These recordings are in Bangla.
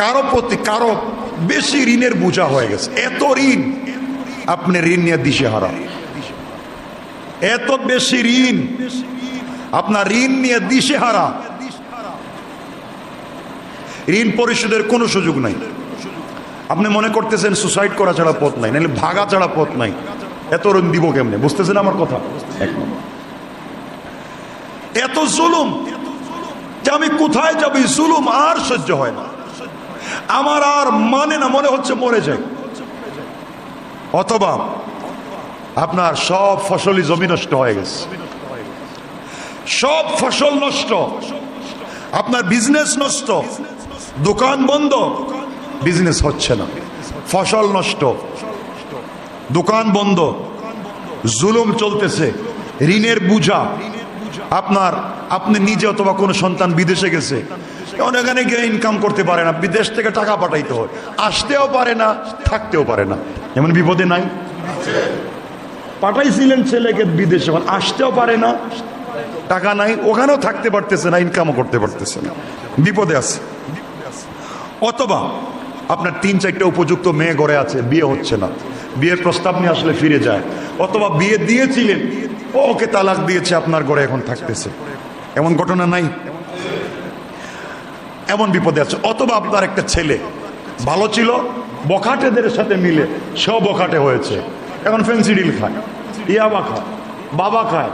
কারও প্রতি, কারও বেশি ঋণের বোঝা হয়ে গেছে। এত ঋণ আপনি ঋণ নিয়ে দিশে হারা এত বেশি ঋণ, আপনার ঋণ নিয়ে দিশে হারা ঋণ পরিশোধের কোনো সুযোগ নাই। আপনি মনে করতেছেন সুসাইড করা ছাড়া পথ নাই, নাহলে ভাগা ছাড়া পথ নাই। এত ঋণ দিব কেমনে? বুঝতেছেন আমার কথা? এত জুলুম যে আমি কোথায় যাবি জুলুম আর সহ্য হয় না। আমার আর মানে না, মনে হচ্ছে মরে যাই। অথবা আপনার সব ফসলই জমি নষ্ট হয়ে গেছে। সব ফসল নষ্ট। আপনার বিজনেস নষ্ট। দোকান বন্ধ। বিজনেস হচ্ছে না। ফসল নষ্ট। দোকান বন্ধ। জুলুম চলতেছে। ঋণের বুঝা। আপনার, আপনি নিজে অথবা কোনো সন্তান বিদেশে গেছে এখানে গিয়ে ইনকাম করতে পারে না, বিদেশ থেকে টাকা পাঠাইতে হয়। আসতেও পারে না, থাকতেও পারে না। এমন বিপদে নাই? পাঠাইছিলেন ছেলেকে বিদেশে আসতেও পারে না, টাকা নাই, ওখানেও থাকতে পারতেছে না ইনকামও করতে পারতেছে না। বিপদে আছে। অথবা আপনার তিন, চারটে উপযুক্ত মেয়ে গড়ে আছে, বিয়ে হচ্ছে না। বিয়ের প্রস্তাব নিয়ে আসলে ফিরে যায়। অথবা বিয়ে দিয়েছিলেন ওকে তালাক দিয়েছে, আপনার ঘরে এখন থাকতেছে। এমন ঘটনা নাই। এমন বিপদে আছে। অথবা আপনার একটা ছেলে ভালো ছিল, বখাটেদের সাথে মিলে সেও বখাটে হয়েছে। এখন ফেন্সিডিল খায়। ইয়াবা খায়, বাবা খায়।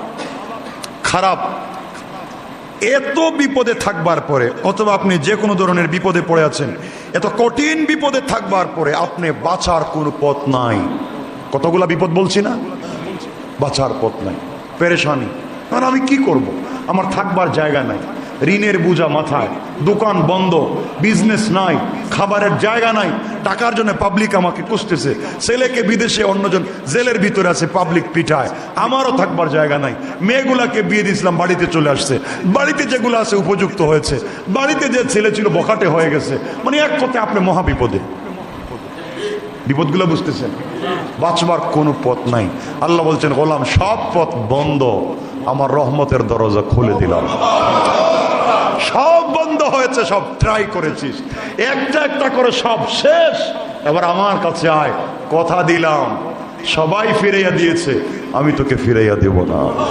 খারাপ। এত বিপদে থাকবার পরে, অথবা আপনি যে কোনো ধরনের বিপদে পড়ে আছেন, এত কঠিন বিপদে থাকবার পরে আপনি বাঁচার কোনো পথ নাই। কতগুলা বিপদ বলছি না? বাঁচার পথ নাই। পেরেশানি। কারণ আমি কি করব। আমার থাকবার জায়গা নাই। ঋণের বোঝা মাথায়। দোকান বন্ধ। বিজনেস নাই। খাবারের জায়গা নাই। টাকার জন্য পাবলিক আমাকে কুসতেছে ছেলেকে বিদেশে অন্যজন জেলের ভিতরে আছে পাবলিক পিঠায়। আমারও থাকবার জায়গা নাই। মেয়েগুলাকে বিয়ে দিয়েছিলাম, বাড়িতে চলে আসছে। বাড়িতে যেগুলো আছে, উপযুক্ত হয়েছে। বাড়িতে যে ছেলে ছিল, বখাটে হয়ে গেছে। মানে এক কথায় আপনি মহা বিপদে বিপদগুলো বুঝতেছেন। বাঁচবার কোনো পথ নাই। আল্লাহ বলছেন, গোলাম, সব পথ বন্ধ। আমার রহমতের দরজা খুলে দিলাম। সব বন্ধ হয়েছে, সব ট্রাই করেছিস। একটা একটা করে সব শেষ। এবার আমার কাছে আয়, কথা দিলাম। সবাই ফিরাইয়া দিয়েছে, আমি তোকে ফিরাইয়া দেব না।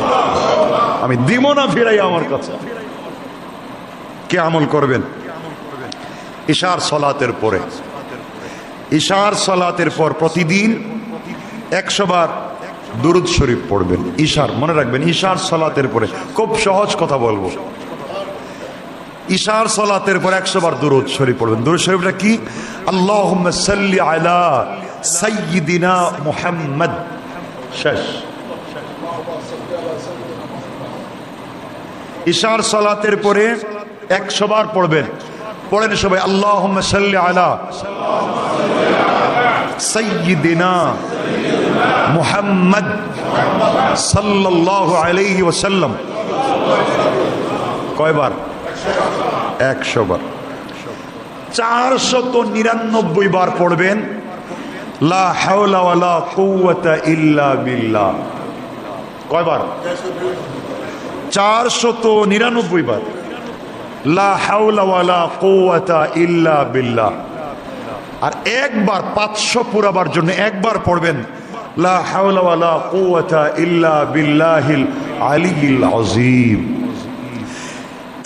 আমি দিব না ফিরাইয়া আমার কাছে। কে আমল করবেন? ইশার সলাতের পরে। ইশার সালাতের পর প্রতিদিন একশোবার দুরুদ শরীফ পড়বেন। ইশার মনে রাখবেন ইশার সলাতের পরে খুব সহজ কথা বলব। ইশার সলাতের পর একশো বার দুরুদ শরীফ পড়বেন। দুরুদ শরীফটা কি? আল্লাহ সাল্লি আলা সাইয়িদিনা মুহাম্মদ। শেষ। ইশার সালাতের পরে একশো বার পড়বেন। পড়েন সবাই আল্লাহ আলা সৈয়দিনা মুহাম্মদ সাল্লাল্লাহু আলাইহি ওয়াসাল্লাম। কয়বার? একশো বার। চারশত নিরানব্বই বার পড়বেন, লা হাওলা ইল্লা বিল্লাহ। কয়বার? চারশত নিরানব্বই বার লা হাওলা ওয়ালা কুওয়াতা ইল্লা বিল্লাহ। আর একবার পাঁচশো পুরাবার জন্য একবার পড়বেন, লা হাওলা কুওয়াতা ইল্লা বিল্লাহিল আলিয়িল আযীম।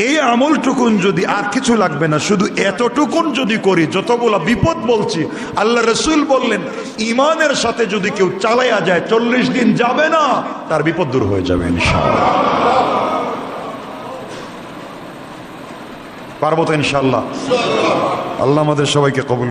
এই আমলটুকুন যদি আর কিছু লাগবে না, শুধু এতটুকুন যদি করি, যতগুলা বিপদ বলছি, আল্লাহ রসুল বললেন ইমানের সাথে যদি কেউ চালাইয়া যায়, চল্লিশ দিন যাবে না, তার বিপদ দূর হয়ে যাবে ইনশাআল্লাহ। পারব তো ইনশাল্লাহ আল্লাহ আমাদের সবাইকে কবুল